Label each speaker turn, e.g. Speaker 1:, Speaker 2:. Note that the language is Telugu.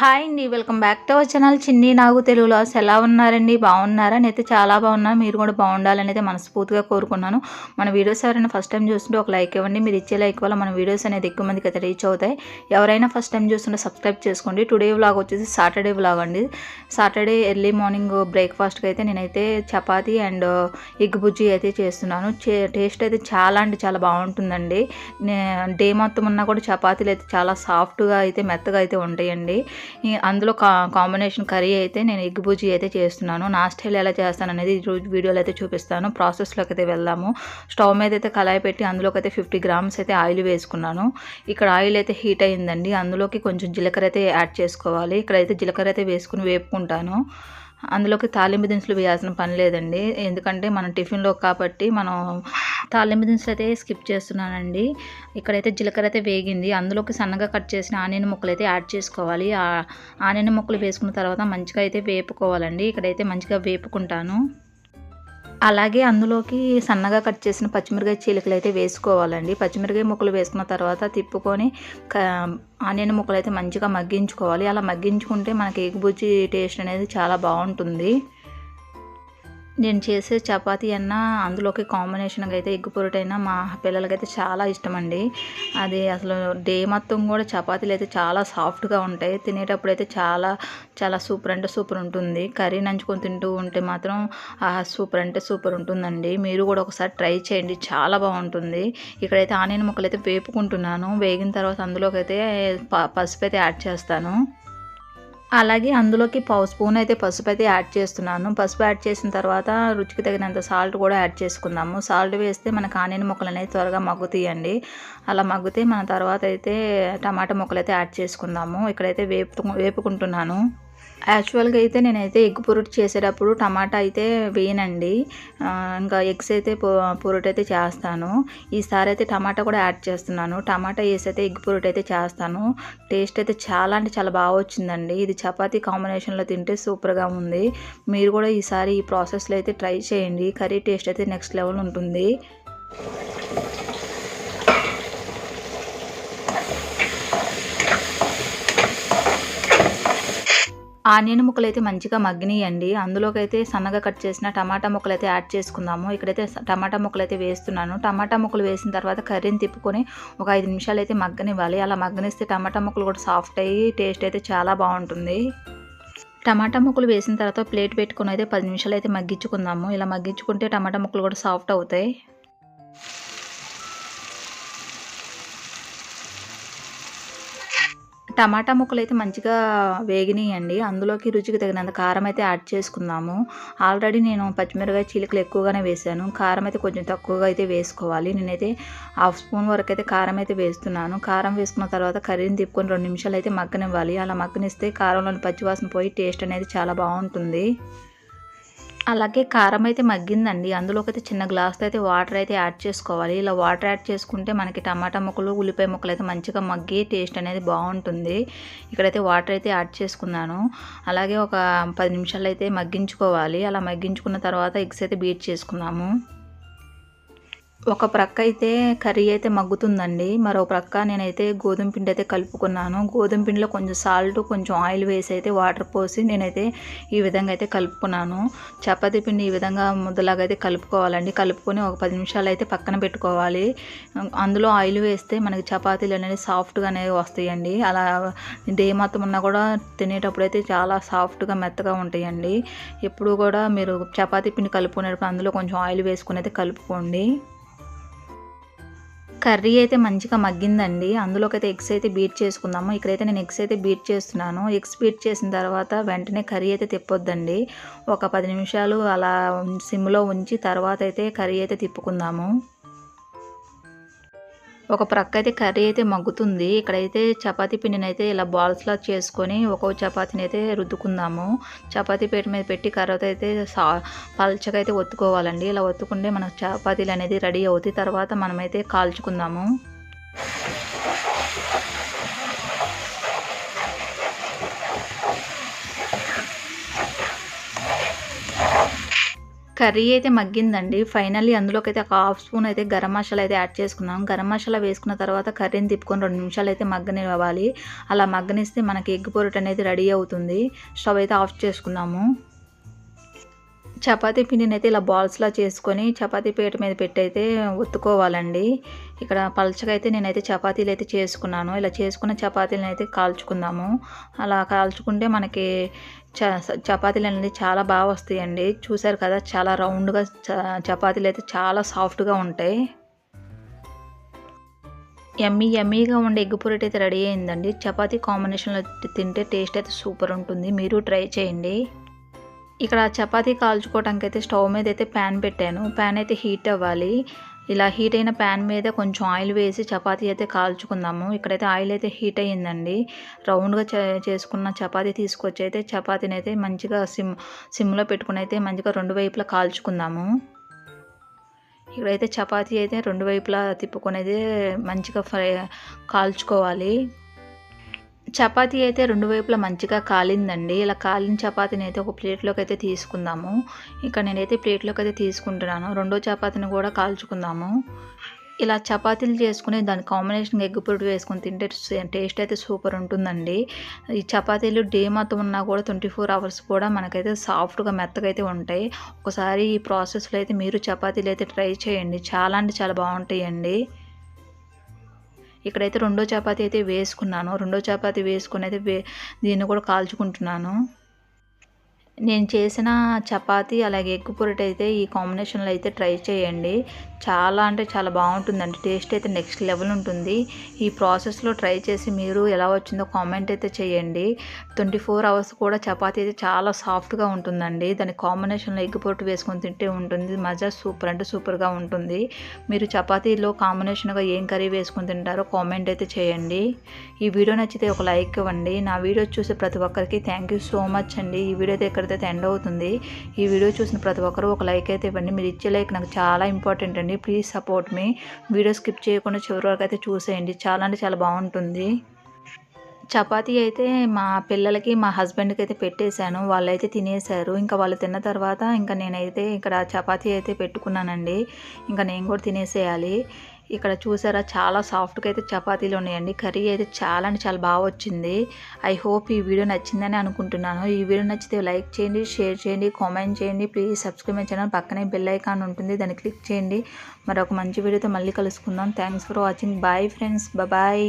Speaker 1: హాయ్ అండి welcome back to our channel. Chinni Nagu తెలుగులో లాస్ ఎలా ఉన్నారండి? బాగున్నారా? నేనైతే చాలా బాగున్నాను మీరు కూడా బాగుండాలని అయితే మనస్ఫూర్తిగా కోరుకున్నాను. మన వీడియోస్ ఎవరైనా ఫస్ట్ టైం చూస్తుంటే ఒక లైక్ ఇవ్వండి. మీరు ఇచ్చే లైక్ వల్ల మన వీడియోస్ అనేది ఎక్కువ మందికి అయితే రీచ్ అవుతాయి. ఎవరైనా ఫస్ట్ టైం చూస్తుంటే సబ్స్క్రైబ్ చేసుకోండి. టుడే వ్లాగ్ వచ్చేసి సాటర్డే వ్లాగ్ అండి. సాటర్డే ఎర్లీ మార్నింగ్ బ్రేక్ఫాస్ట్కి అయితే నేనైతే చపాతీ అండ్ uh, ఎగ్ బుజ్జి అయితే చేస్తున్నాను. టేస్ట్ అయితే చాలా అంటే చాలా బాగుంటుందండి. డే మొత్తం ఉన్నా కూడా చపాతీలు అయితే చాలా సాఫ్ట్గా అయితే మెత్తగా అయితే ఉంటాయండి. అందులో కా కాంబినేషన్ కర్రీ అయితే నేను ఎగ్ బుజ్జి అయితే చేస్తున్నాను. నా స్టైల్ ఎలా చేస్తాను అనేది ఈరోజు వీడియోలో అయితే చూపిస్తాను. ప్రాసెస్లోకి అయితే వెళ్దాము. స్టవ్ మీద అయితే కళాయి పెట్టి అందులోకి అయితే ఫిఫ్టీ గ్రామ్స్ అయితే ఆయిల్ వేసుకున్నాను. ఇక్కడ ఆయిల్ అయితే హీట్ అయిందండి అందులోకి కొంచెం జీలకర్ర అయితే యాడ్ చేసుకోవాలి. ఇక్కడైతే జీలకర్ర అయితే వేసుకుని వేపుకుంటాను. అందులోకి తాలింపు దినుసులు వేయాల్సిన పని లేదండి. ఎందుకంటే మనం టిఫిన్లో కాబట్టి మనం తాలింపు దినుసులు అయితే స్కిప్ చేస్తున్నానండి. ఇక్కడైతే జీలకర్ర అయితే వేగింది. అందులోకి సన్నగా కట్ చేసిన ఆనియన్ ముక్కలు అయితే యాడ్ చేసుకోవాలి. ఆనియన్ ముక్కలు వేసుకున్న తర్వాత మంచిగా అయితే వేపుకోవాలండి. ఇక్కడైతే మంచిగా వేపుకుంటాను. అలాగే అందులోకి సన్నగా కట్ చేసిన పచ్చిమిరకాయ చీలికలు అయితే వేసుకోవాలండి. పచ్చిమిరకాయ ముక్కలు వేసుకున్న తర్వాత తిప్పుకొని ఆనియన్ ముక్కలు అయితే మంచిగా మగ్గించుకోవాలి. అలా మగ్గించుకుంటే మనకి ఎగుబుజ్జి టేస్ట్ అనేది చాలా బాగుంటుంది. నేను చేసే చపాతీ అన్నా అందులోకి కాంబినేషన్గా అయితే ఎగ్గు పొరటైనా మా పిల్లలకైతే చాలా ఇష్టం అండి అది అసలు డే మొత్తం కూడా చపాతీలు అయితే చాలా సాఫ్ట్గా ఉంటాయి. తినేటప్పుడు అయితే చాలా చాలా సూపర్ అంటే సూపర్ ఉంటుంది. కర్రీ నంచుకొని తింటూ ఉంటే మాత్రం సూపర్ అంటే సూపర్ ఉంటుందండి. మీరు కూడా ఒకసారి ట్రై చేయండి. చాలా బాగుంటుంది. ఇక్కడైతే ఆనియన్ ముక్కలు అయితే వేపుకుంటున్నాను. వేగిన తర్వాత అందులోకి అయితే పసుపు అయితే యాడ్ చేస్తాను. అలాగే అందులోకి పావు స్పూన్ అయితే పసుపు అయితే యాడ్ చేస్తున్నాను. పసుపు యాడ్ చేసిన తర్వాత రుచికి తగినంత సాల్ట్ కూడా యాడ్ చేసుకుందాము. సాల్ట్ వేస్తే మనకు ఆనియన్ ముక్కలు అనేది త్వరగా మగ్గుతాయండి. అలా మగ్గితే మన తర్వాత అయితే టమాటా ముక్కలు అయితే యాడ్ చేసుకుందాము. ఇక్కడైతే వేపు వేపుకుంటున్నాను. యాక్చువల్గా అయితే నేనైతే ఎగ్ పొరుటు చేసేటప్పుడు టమాటా అయితే వేయనండి. ఇంకా ఎగ్స్ అయితే పొరుటు అయితే చేస్తాను. ఈసారి అయితే టమాటా కూడా యాడ్ చేస్తున్నాను. టమాటా వేసి అయితే ఎగ్ పొరుటు అయితే చేస్తాను. టేస్ట్ అయితే చాలా అంటే చాలా బాగా వచ్చిందండి. ఇది చపాతీ కాంబినేషన్లో తింటే సూపర్గా ఉంది. మీరు కూడా ఈసారి ఈ ప్రాసెస్లో అయితే ట్రై చేయండి. కర్రీ టేస్ట్ అయితే నెక్స్ట్ లెవెల్ ఉంటుంది. ఆనియన్ ముక్కలు అయితే మంచిగా మగ్గినాయండి. అందులోకైతే సన్నగా కట్ చేసిన టమాటా ముక్కలు అయితే యాడ్ చేసుకుందాము. ఇక్కడైతే టమాటా ముక్కలు అయితే వేస్తున్నాను. టమాటా ముక్కలు వేసిన తర్వాత కర్రీని తిప్పుకొని ఒక ఐదు నిమిషాలు అయితే మగ్గనివ్వాలి. అలా మగ్గనిస్తే టమాటా ముక్కలు కూడా సాఫ్ట్ అయ్యి టేస్ట్ అయితే చాలా బాగుంటుంది. టమాటా ముక్కలు వేసిన తర్వాత ప్లేట్ పెట్టుకుని అయితే పది నిమిషాలు అయితే మగ్గించుకుందాము. ఇలా మగ్గించుకుంటే టమాటా ముక్కలు కూడా సాఫ్ట్ అవుతాయి. టమాటా ముక్కలు అయితే మంచిగా వేగినాయండి. అందులోకి రుచికి తగినంత కారం అయితే యాడ్ చేసుకుందాము. ఆల్రెడీ నేను పచ్చిమిరకాయ చీలికలు ఎక్కువగానే వేసాను. కారం అయితే కొంచెం తక్కువగా అయితే వేసుకోవాలి. నేనైతే హాఫ్ స్పూన్ వరకు అయితే కారం అయితే వేస్తున్నాను. కారం వేసుకున్న తర్వాత కర్రీని తిప్పుకొని రెండు నిమిషాలు అయితే మగ్గనివ్వాలి. అలా మగ్గనిస్తే కారంలోని పచ్చివాసన పోయి టేస్ట్ అనేది చాలా బాగుంటుంది. అలాగే కారం అయితే మగ్గిందండి. అందులోకి అయితే చిన్న గ్లాస్తో అయితే వాటర్ అయితే యాడ్ చేసుకోవాలి. ఇలా వాటర్ యాడ్ చేసుకుంటే మనకి టమాటా ముక్కలు ఉల్లిపాయ ముక్కలు అయితే మంచిగా మగ్గి టేస్ట్ అనేది బాగుంటుంది. ఇక్కడైతే వాటర్ అయితే యాడ్ చేసుకున్నాను. అలాగే ఒక పది నిమిషాలు అయితే మగ్గించుకోవాలి. అలా మగ్గించుకున్న తర్వాత ఎగ్స్ అయితే బీట్ చేసుకున్నాము ఒక ప్రక్క అయితే కర్రీ అయితే మగ్గుతుందండి. మరో ప్రక్క నేనైతే గోధుమ పిండి అయితే కలుపుకున్నాను. గోధుమ పిండిలో కొంచెం సాల్ట్ కొంచెం ఆయిల్ వేసి అయితే వాటర్ పోసి నేనైతే ఈ విధంగా అయితే కలుపుకున్నాను. చపాతీ పిండి ఈ విధంగా ముద్దలాగా అయితే కలుపుకోవాలండి. కలుపుకొని ఒక పది నిమిషాలు అయితే పక్కన పెట్టుకోవాలి. అందులో ఆయిల్ వేస్తే మనకి చపాతీలు అనేది సాఫ్ట్గా అనేవి వస్తాయండి. అలా డే ఉన్నా కూడా తినేటప్పుడు అయితే చాలా సాఫ్ట్గా మెత్తగా ఉంటాయండి. ఎప్పుడు కూడా మీరు చపాతీ పిండి కలుపుకునేటప్పుడు అందులో కొంచెం ఆయిల్ వేసుకుని అయితే కలుపుకోండి. కర్రీ అయితే మంచిగా మగ్గిందండి. అందులోకి అయితే ఎగ్స్ అయితే బీట్ చేసుకుందాము. ఇక్కడైతే నేను ఎగ్స్ అయితే బీట్ చేస్తున్నాను. ఎగ్స్ బీట్ చేసిన తర్వాత వెంటనే కర్రీ అయితే తిప్పొద్దండి. ఒక పది నిమిషాలు అలా సిమ్లో ఉంచి తర్వాత అయితే కర్రీ అయితే తిప్పుకుందాము. ఒక ప్రక్క అయితే కర్రీ అయితే మగ్గుతుంది. ఇక్కడైతే చపాతీ పిండిని అయితే ఇలా బాల్స్లా చేసుకొని ఒక్కో చపాతీని అయితే రుద్దుకుందాము. చపాతీ పీట మీద పెట్టి కర్రతో అయితే సా పల్చగా అయితే ఒత్తుకోవాలండి. ఇలా ఒత్తుకుంటే మన చపాతీలు అనేది రెడీ అవుతాయి. తర్వాత మనమైతే కాల్చుకుందాము. కర్రీ అయితే మగ్గిందండి. ఫైనల్లీ అందులోకి అయితే ఒక హాఫ్ స్పూన్ అయితే గరం మసాలా అయితే యాడ్ చేసుకున్నాం. గరం మసాలా వేసుకున్న తర్వాత కర్రీని తిప్పుకొని రెండు నిమిషాలు అయితే మగ్గనివ్వాలి. అలా మగ్గనిస్తే మనకి ఎగ్ పొరట్ అనేది రెడీ అవుతుంది. స్టవ్ అయితే ఆఫ్ చేసుకున్నాము. చపాతీ పిండిని అయితే ఇలా బాల్స్లా చేసుకొని చపాతీ పీట మీద పెట్టి అయితే ఒత్తుకోవాలండి. ఇక్కడ పలచగా అయితే నేనైతే చపాతీలు అయితే చేసుకున్నాను. ఇలా చేసుకున్న చపాతీలను అయితే కాల్చుకుందాము. అలా కాల్చుకుంటే మనకి చ చపాతీలు అనేది చాలా బాగా వస్తాయండి. చూసారు కదా చాలా రౌండ్గా చపాతీలు అయితే చాలా సాఫ్ట్గా ఉంటాయి. ఎమ్మీ ఎమ్మీగా ఉండే ఎగ్ పొరటి అయితే రెడీ అయిందండి. చపాతీ కాంబినేషన్లో తింటే టేస్ట్ అయితే సూపర్ ఉంటుంది. మీరు ట్రై చేయండి. ఇక్కడ చపాతీ కాల్చుకోవడానికి అయితే స్టవ్ మీద అయితే ప్యాన్ పెట్టాను. ప్యాన్ అయితే హీట్ అవ్వాలి. ఇలా హీట్ అయిన ప్యాన్ మీద కొంచెం ఆయిల్ వేసి చపాతీ అయితే కాల్చుకుందాము. ఇక్కడైతే ఆయిల్ అయితే హీట్ అయ్యిందండి. రౌండ్గా చేసుకున్న చపాతీ తీసుకొచ్చి అయితే చపాతీని అయితే మంచిగా సిమ్ సిమ్లో పెట్టుకుని అయితే మంచిగా రెండు వైపులా కాల్చుకుందాము. ఇక్కడైతే చపాతీ అయితే రెండు వైపులా తిప్పుకొని మంచిగా ఫ్రై కాల్చుకోవాలి. చపాతీ అయితే రెండు వైపులా మంచిగా కాలిందండి. ఇలా కాలిన చపాతీని అయితే ఒక ప్లేట్లోకి అయితే తీసుకుందాము. ఇక్కడ నేనైతే ప్లేట్లోకి అయితే తీసుకుంటున్నాను. రెండో చపాతీని కూడా కాల్చుకుందాము. ఇలా చపాతీలు చేసుకుని దాని కాంబినేషన్ ఎగ్ పొడి వేసుకొని తింటే టేస్ట్ అయితే సూపర్ ఉంటుందండి. ఈ చపాతీలు డే మొత్తం ఉన్నా కూడా ట్వంటీ ఫోర్ అవర్స్ కూడా మనకైతే సాఫ్ట్గా మెత్తగా అయితే ఉంటాయి. ఒకసారి ఈ ప్రాసెస్లో అయితే మీరు చపాతీలు అయితే ట్రై చేయండి. చాలా అంటే చాలా బాగుంటాయండి. ఇక్కడైతే రెండో చపాతీ అయితే వేసుకున్నాను. రెండో చపాతీ వేసుకుని అయితే వే దీన్ని కూడా కాల్చుకుంటున్నాను. నేను చేసిన చపాతి అలాగే ఎగ్ పొరటి అయితే ఈ కాంబినేషన్లో అయితే ట్రై చేయండి. చాలా అంటే చాలా బాగుంటుందండి. టేస్ట్ అయితే నెక్స్ట్ లెవెల్ ఉంటుంది. ఈ ప్రాసెస్లో ట్రై చేసి మీరు ఎలా వచ్చిందో కామెంట్ అయితే చేయండి. ట్వంటీ ఫోర్ అవర్స్ కూడా చపాతీ అయితే చాలా సాఫ్ట్గా ఉంటుందండి. దాని కాంబినేషన్లో ఎగ్ పొట్టు వేసుకొని తింటే ఉంటుంది. మజా సూపర్ అంటే సూపర్గా ఉంటుంది. మీరు చపాతీలో కాంబినేషన్గా ఏం కర్రీ వేసుకొని తింటారో కామెంట్ అయితే చేయండి. ఈ వీడియో నచ్చితే ఒక లైక్ ఇవ్వండి. నా వీడియో చూసే ప్రతి ఒక్కరికి థ్యాంక్ యూ సో మచ్ అండి. ఈ వీడియో అయితే అయితే ఎండ్ అవుతుంది. ఈ వీడియో చూసిన ప్రతి ఒక్కరు ఒక లైక్ అయితే ఇవ్వండి. మీరు ఇచ్చే లైక్ నాకు చాలా ఇంపార్టెంట్ అండి. ప్లీజ్ సపోర్ట్ మీ వీడియో స్కిప్ చేయకుండా చివరి వరకు అయితే చూసేయండి. చాలా అంటే చాలా బాగుంటుంది. చపాతీ అయితే మా పిల్లలకి మా హస్బెండ్కి అయితే పెట్టేశాను. వాళ్ళైతే తినేశారు. ఇంకా వాళ్ళు తిన్న తర్వాత ఇంకా నేనైతే ఇక్కడ చపాతీ అయితే పెట్టుకున్నానండి. ఇంకా నేను కూడా తినేసేయాలి. ఇక్కడ చూసారా చాలా సాఫ్ట్గా అయితే చపాతీలు ఉన్నాయండి. కర్రీ అయితే చాలా అంటే చాలా బాగా వచ్చింది. ఐ హోప్ ఈ వీడియో నచ్చిందని అనుకుంటున్నాను. ఈ వీడియో నచ్చితే లైక్ చేయండి షేర్ చేయండి కామెంట్ చేయండి. Please subscribe channel. పక్కనే బెల్ ఐకాన్ ఉంటుంది దాన్ని క్లిక్ చేయండి. మరొక మంచి వీడియోతో మళ్ళీ కలుసుకుందాం. Thanks for watching. Bye friends. Bye